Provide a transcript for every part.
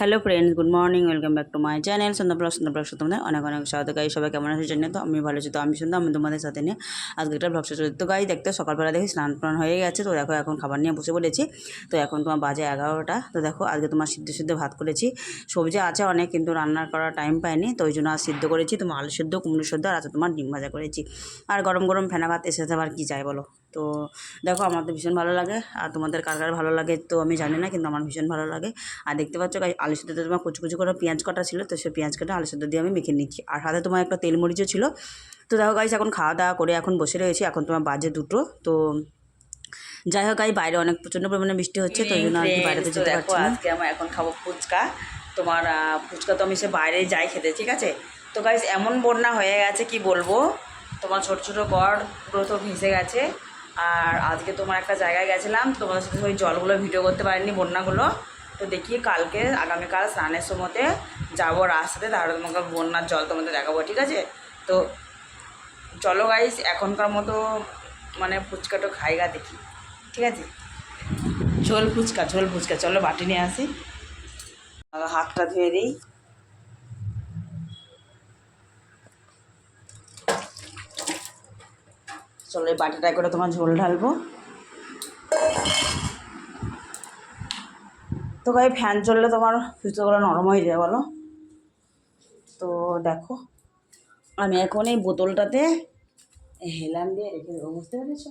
Hello friends good morning welcome back to my channel Sandhya vlog Sandhya vlog তোমাদের অনেক অনেক স্বাগত গাই সবাই কেমন আছে জানি তো? আমি ভালো আছি তো, আমি শুনতে আমি তোমাদের সাথে নিয়ে আজকে একটা ব্লগ শেষ তো গাই দেখতে সকালবেলা দেখি স্নান টান হয়ে গেছে, তো দেখো এখন খাবার নিয়ে বসে পড়েছি। তো এখন তোমার বাজে এগারোটা, তো দেখো আজকে তোমার সিদ্ধ সিদ্ধ ভাত করেছি। সবজি আছে অনেক, কিন্তু রান্নার করার টাইম পাইনি, তো ওই জন্য আর সিদ্ধ করেছি। তোমার আলু সিদ্ধ, কুমড়ো সিদ্ধ, আর আছে তোমার ডিম ভাজা করেছি। আর গরম গরম ফেনা ভাত এসে আবার কী চাই বলো? তো দেখো আমার তো ভীষণ ভালো লাগে। আর তোমাদের কার কার ভালো লাগে তো আমি জানি না কিন্তু আমার ভীষণ ভালো লাগে। আর দেখতে পাচ্ছ গাই আলু সিদ্ধতে তোমার কুচু কুচু করে পেঁয়াজ কাটা ছিল তো সেই পেঁয়াজ কাটা আলু সিদ্ধ দিয়ে আমি মেখে নিচ্ছি। আর হাতে তোমার একটা তেল মরিচও ছিল। তো দেখো গাইস এখন খাওয়া দাওয়া করে এখন বসে রয়েছি এখন তোমার বাজে দুটো। তো যাই হোক গাই বাইরে অনেক প্রচণ্ড পরিমাণে বৃষ্টি হচ্ছে তো ওই জন্য আর কি বাইরেতে যেতে পারছি না। আজকে আমি এখন খাব ফুচকা। তোমার ফুচকা তো আমি সে বাইরে যাই খেতে ঠিক আছে? তো গাইস এমন বন্যা হয়ে গেছে কি বলব? তোমার ছোট ছোট গড় পুরো তো ভেসে গেছে। আর আজকে তোমার একটা জায়গায় গেছিলাম, তোমাদের সাথে ওই জলগুলো ভিডিও করতে পারিনি, বন্যাগুলো। তো দেখি কালকে, আগামীকাল স্নানের সময়তে যাব রাস্তাতে, তাহলে তোমাকে বন্যার জল তোমাদের দেখাবো, ঠিক আছে? তো চলো গাইস এখনকার মতো মানে ফুচকাটা খাইগা দেখি, ঠিক আছে? ঝোল ফুচকা ঝোল ফুচকা, চলো বাটি নিয়ে আসি। হাতটা ধুয়ে দিই। চলো এই বাটিটায় করে তোমার ঝোল ঢালবো। তো গাই ফ্যান চললে তোমার ফুচকাগুলো নরম হয়ে যায় বলো। তো দেখো, আমি এখন এই বোতলটাতে হেলান দিয়ে রেখে দেবো, বুঝতে পেরেছ?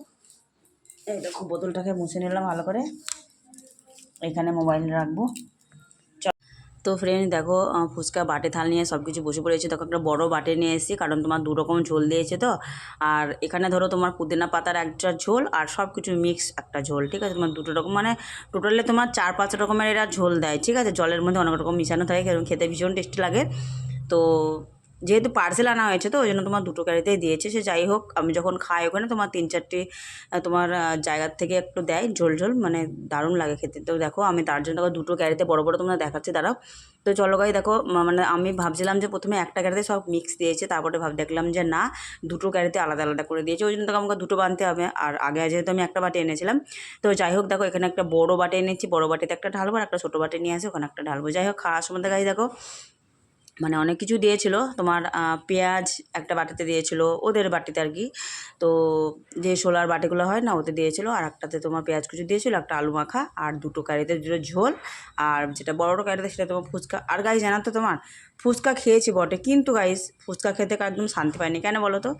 এই দেখো, বোতলটাকে মুছে নিলাম ভালো করে। এখানে মোবাইল রাখব। তো ফ্রেন্ড দেখো ফুচকা, বাটে, থাল নিয়ে সব কিছু বসে পড়েছে। দেখো একটা বড় বাটে নিয়ে এসেছি, কারণ তোমার দু রকম ঝোল দিয়েছে তো। আর এখানে ধরো তোমার পুদিনা পাতার একটা ঝোল আর সব কিছু মিক্স একটা ঝোল, ঠিক আছে? তোমার দুটো রকম মানে টোটালে তোমার চার, পাঁচ রকমের এরা ঝোল দেয়, ঠিক আছে? জলের মধ্যে অনেক রকম মিশানো থাকে, কারণ খেতে ভীষণ টেস্টি লাগে। তো যেহেতু পার্সেল আনা হয়েছে তো ওই জন্য তোমার দুটো গাড়িতেই দিয়েছে। সে যাই হোক, আমি যখন খাই ওখানে, তোমার তিন চারটে তোমার জায়গার থেকে একটু দেয়, ঝোল ঝোল মানে দারুণ লাগে খেতে। তো দেখো, আমি তার জন্য দেখো দুটো গাড়িতে বড় বড় তোমরা দেখাচ্ছি, দাঁড়াও। তো চলো গাই, দেখো মানে আমি ভাবছিলাম যে প্রথমে একটা গাড়িতে সব মিক্স দিয়েছে, তারপরে ভাব দেখলাম যে না, দুটো গাড়িতে আলাদা আলাদা করে দিয়েছে। ওই জন্য দেখো আমাকে দুটো বানতে হবে। আর আগে যেহেতু আমি একটা বাটি এনেছিলাম, তো যাই হোক, দেখো এখানে একটা বড় বাটি এনেছি, বড় বাটিতে একটা ঢালবো আর একটা ছোটো বাটি নিয়ে আসি, ওখানে একটা ঢালবো। যাই হোক, খাওয়ার সময় গাই, দেখো মানে অনেক কিছু দিয়েছিল। তোমার পেঁয়াজ একটা বাটিতে দিয়েছিল, ওদের বাটিতে আর কি। তো যে সোলার বাটিগুলো হয় না, ওতে দিয়েছিল। আর একটাতে তোমার পেঁয়াজ কুচি দিয়েছিল, একটা আলু মাখা আর দুটো কারিতে দুটো ঝোল। আর যেটা বড় কারিতে সেটা তোমার ফুচকা। আর গাইস জানা তো তোমার, ফুচকা খেয়েছি বটে। কিন্তু গাইস ফুচকা খেতে একদম শান্তি পাইনি। কেন বলো তো?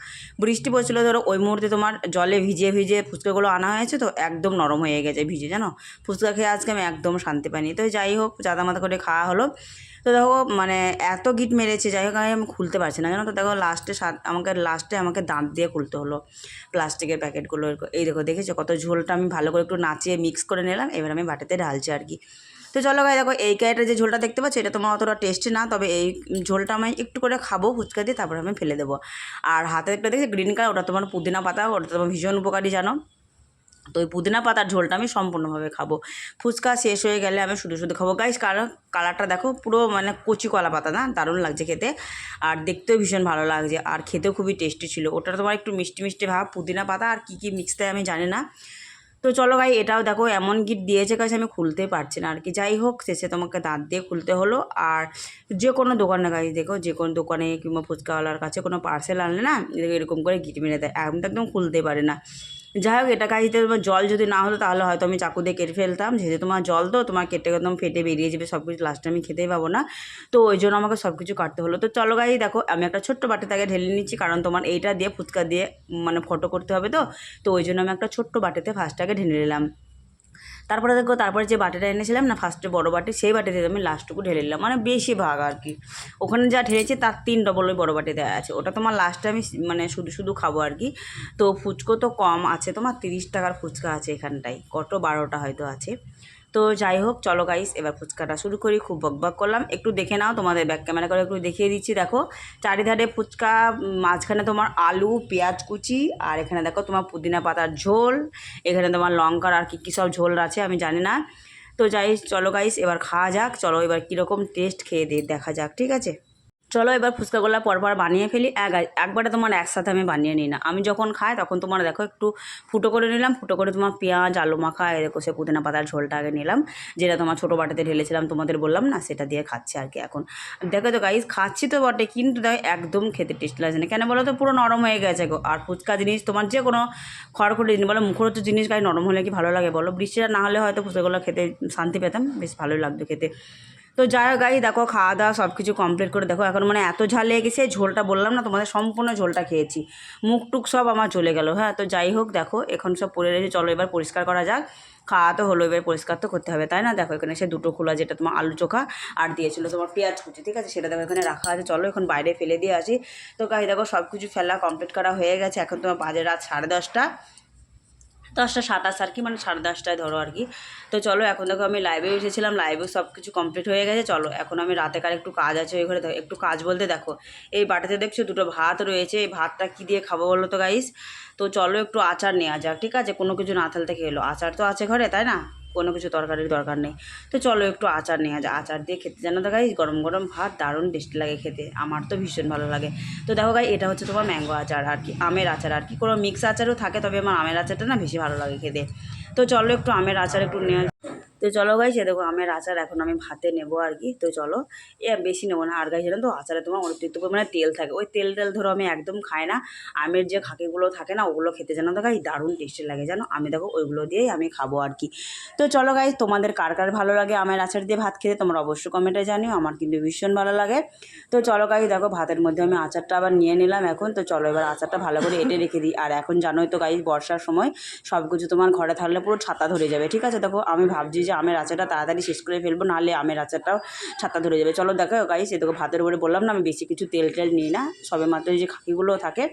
বৃষ্টি পড়ছিলো, ধরো ওই মুহূর্তে তোমার জলে ভিজে ভিজে ফুচকাগুলো আনা হয়েছে তো একদম নরম হয়ে গেছে ভিজে, জানো? ফুচকা খেয়ে আজকে আমি একদম শান্তি পাইনি। তো যাই হোক জাদা মাথা করে খাওয়া হলো। তো দেখো মানে এত গিট মেরেছে, যাই হোক আমি খুলতে পারছি না, জানো তো? দেখো লাস্টে সাত, আমাকে লাস্টে আমাকে দাঁত দিয়ে খুলতে হলো প্লাস্টিকের প্যাকেটগুলো। এই দেখো, দেখেছ? কত ঝোলটা আমি ভালো করে একটু নাচিয়ে মিক্স করে নিলাম, এবার আমি বাটিতে ঢালছি আর কি। তো চলো গাই দেখো এই ক্যারেটের যে ঝোলটা দেখতে পাচ্ছ, এটা তোমার অতটা টেস্টি না, তবে এই ঝোলটা আমি একটু করে খাব, ফুচকা দিয়ে, তারপর আমি ফেলে দেবো। আর হাতে একটা দেখছি গ্রিন কালার ওটা তোমার পুদিনা পাতা, ওটা তোমার ভীষণ উপকারী, জানো? তো ওই পুদিনা পাতার ঝোলটা আমি সম্পূর্ণভাবে খাব। ফুচকা শেষ হয়ে গেলে আমি শুধু শুধু খাব। গাইস কালার কালারটা দেখো পুরো মানে কচি কলা পাতা না? দারুণ লাগছে খেতে। আর দেখতেও ভীষণ ভালো লাগছে। আর খেতেও খুবই টেস্টি ছিল। ওটা তোমার একটু মিষ্টি মিষ্টি ভাব। পুদিনা পাতা আর কী কী মিক্স দেয় আমি জানি না। তো চলো ভাই এটাও দেখো এমন গিট দিয়েছে কাছে আমি খুলতে পারছি না। আর কি যাই হোক, শেষে তোমাকে দাঁত দিয়ে খুলতে হলো। আর যে কোনো দোকানে গাড়ি দেখো যে কোনো দোকানে কিংবা ফুচকাওয়ালার কাছে কোনো পার্সেল আনলে না, এরকম- এরকম করে গিট মেরে দেয়। এখন তো একদম খুলতে পারে না। যাই হোক এটা কাজে তোমার জল যদি না হলো, তাহলে হয়তো আমি চাকু দিয়ে কেটে ফেলতাম। যেহেতু তোমার জল তো, তোমার কেটে একদম ফেটে বেরিয়ে যাবে, সব কিছু লাস্টে আমি খেতেই পাবো না। তো ওই জন্য আমাকে সব কিছু কাটতে হলো। তো চলো গাই দেখো, আমি একটা ছোট্ট বাটি তাকে ঢেলে নিচ্ছি, কারণ তোমার এইটা দিয়ে, ফুচকা দিয়ে মানে ফটো করতে হবে তো। তো ওই জন্য আমি একটা ছোট্ট বাটিতে ফার্স্টটাকে ঢেলে নিলাম। তারপরে দেখো, তারপরে যে বাটিটা এনেছিলাম না ফার্স্টে বড় বাটি, সেই বাটিতে আমি লাস্টটুকু ঢেলে নিলাম। মানে বেশি ভাগ আর কি। ওখানে যা ঢেলেছি, তার তিন ডবল ওই বড় দেওয়া আছে। ওটা তোমার লাস্টে আমি মানে শুধু শুধু খাব আর কি। তো ফুচকো তো কম আছে, তোমার তিরিশ টাকার ফুচকা আছে এখানটায়। কত বারোটা হয়তো আছে। তো যাই হোক, চলো গাইস এবার ফুচকাটা শুরু করি। খুব বক বকবক করলাম। একটু দেখে নাও, তোমাদের ব্যাক ক্যামেরা করে একটু দেখিয়ে দিচ্ছি। দেখো, চারিধারে ফুচকা, মাঝখানে তোমার আলু, পেঁয়াজ কুচি, আর এখানে দেখো তোমার পুদিনা পাতার ঝোল, এখানে তোমার লঙ্কার আর কী কী সব ঝোল আছে, আমি জানি না। তো যাই, চলো গাইস এবার খাওয়া যাক। চলো এবার কীরকম টেস্ট খেয়ে দিয়ে দেখা যাক, ঠিক আছে? চলো এবার ফুচকাগুলো পরপর বানিয়ে ফেলি। এক, একবারে তোমার একসাথে আমি বানিয়ে নিই না। আমি যখন খাই তখন তোমার দেখো একটু ফুটো করে নিলাম। ফুটো করে তোমার পেঁয়াজ, আলু মাখা, এই দেখো সে পুদিনা পাতার ঝোলটা আগে নিলাম। যেটা তোমার ছোটো বাটিতে ঢেলেছিলাম, তোমাদের বললাম না, সেটা দিয়ে খাচ্ছি আর কি এখন। দেখো তো গাইজ খাচ্ছি তো বটে, কিন্তু দেখো একদম খেতে টেস্ট লাগছে না। কেন বলো তো? পুরো নরম হয়ে গেছে গো। আর ফুচকা জিনিস তোমার যে কোনো খড়খড়ি জিনিস, বলো মুখরোচ জিনিস গায়ে নরম হলে কি ভালো লাগে বলো? বৃষ্টিটা না হলে হয়তো ফুচকাগুলো খেতে শান্তি পেতাম, বেশ ভালোই লাগতো খেতে। তো যাই হোক গাই দেখো খাওয়া দাওয়া সব কিছু কমপ্লিট করে দেখো, এখন মানে এত ঝাল লেগে গেছে, ঝোলটা বললাম না, তোমাদের সম্পূর্ণ ঝোলটা খেয়েছি। মুখ টুক সব আমার চলে গেল হ্যাঁ তো যাই হোক দেখো, এখন সব পড়ে রয়েছে, চলো এবার পরিষ্কার করা যাক। খাওয়া তো হলো, এবার পরিষ্কার তো করতে হবে, তাই না? দেখো এখানে সে দুটো খোলা যেটা তোমার আলু চোখা আর দিয়েছিল তোমার পেঁয়াজ কুচি, ঠিক আছে? সেটা দেখো এখানে রাখা আছে, চলো এখন বাইরে ফেলে দিয়ে আসি। তো গাই দেখো সব কিছু ফেলা কমপ্লিট করা হয়ে গেছে, এখন তোমার বাজে রাত সাড়ে দশটা। দশটা সাতাশ আর কি মানে সাড়ে দশটায় ধরো আর কি। তো চলো, এখন দেখো আমি লাইভে এসেছিলাম লাইভে সব কিছু কমপ্লিট হয়ে গেছে। চলো, এখন আমি রাতে কার একটু কাজ আছে ওই ঘরে একটু কাজ বলতে দেখো, এই বাটিতে দেখছ দুটো ভাত রয়েছে, এই ভাতটা কী দিয়ে খাব বলো তো গাইস তো চলো একটু আচার নেওয়া যাক, ঠিক আছে? কোনো কিছু না থেকে এলো আচার তো আছে ঘরে, তাই না? কোনো কিছু তরকারির দরকার নেই। তো চলো একটু আচার নেওয়া যায়। আচার দিয়ে খেতে জানো তো গাই গরম গরম ভাত দারুণ টেস্টি লাগে খেতে। আমার তো ভীষণ ভালো লাগে। তো দেখো গাই এটা হচ্ছে তোমার ম্যাঙ্গো আচার আর কি, আমের আচার আর কি। কোনো মিক্স আচারও থাকে, তবে আমার আমের আচারটা না বেশি ভালো লাগে খেতে। তো চলো একটু আমের আচার একটু নেওয়া তো চলো গাই সে দেখো আমের আচার এখন আমি ভাতে নেব আর কি। তো চলো, এ বেশি নেব না। আর গাই জানো তো, আচারে তোমার অতিরিক্ত পরিমাণে তেল থাকে। ওই তেল তেল ধরো আমি একদম খাই না। আমের যে খাকিগুলো থাকে না, ওগুলো খেতে জানো তো গাই দারুণ টেস্টি লাগে জানো। আমি দেখো ওইগুলো দিয়েই আমি খাব আর কি। তো চলো গাই তোমাদের কার কার ভালো লাগে আমের আচার দিয়ে ভাত খেতে, তোমরা অবশ্যই কমেন্টে জানিও। আমার কিন্তু ভীষণ ভালো লাগে। তো চলো গাই দেখো ভাতের মধ্যে আমি আচারটা আবার নিয়ে নিলাম এখন। তো চলো এবার আচারটা ভালো করে এঁটে রেখে দিই। আর এখন জানোই তো গাই বর্ষার সময় সব কিছু তোমার ঘরে থাকলে পুরো ছাতা ধরে যাবে। ঠিক আছে, দেখো, আমি ভাবছি যে আমের আচারটা তাড়াতাড়ি শেষ করে ফেলব, নাহলে আমের আচারটাও ছাতা ধরে যাবে। চলো দেখো গাইস এ দেখো ভাতের উপরে বললাম না, আমি বেশি কিছু তেল টেল নিই না সবে মাত্র যে খাকিগুলো থাকে।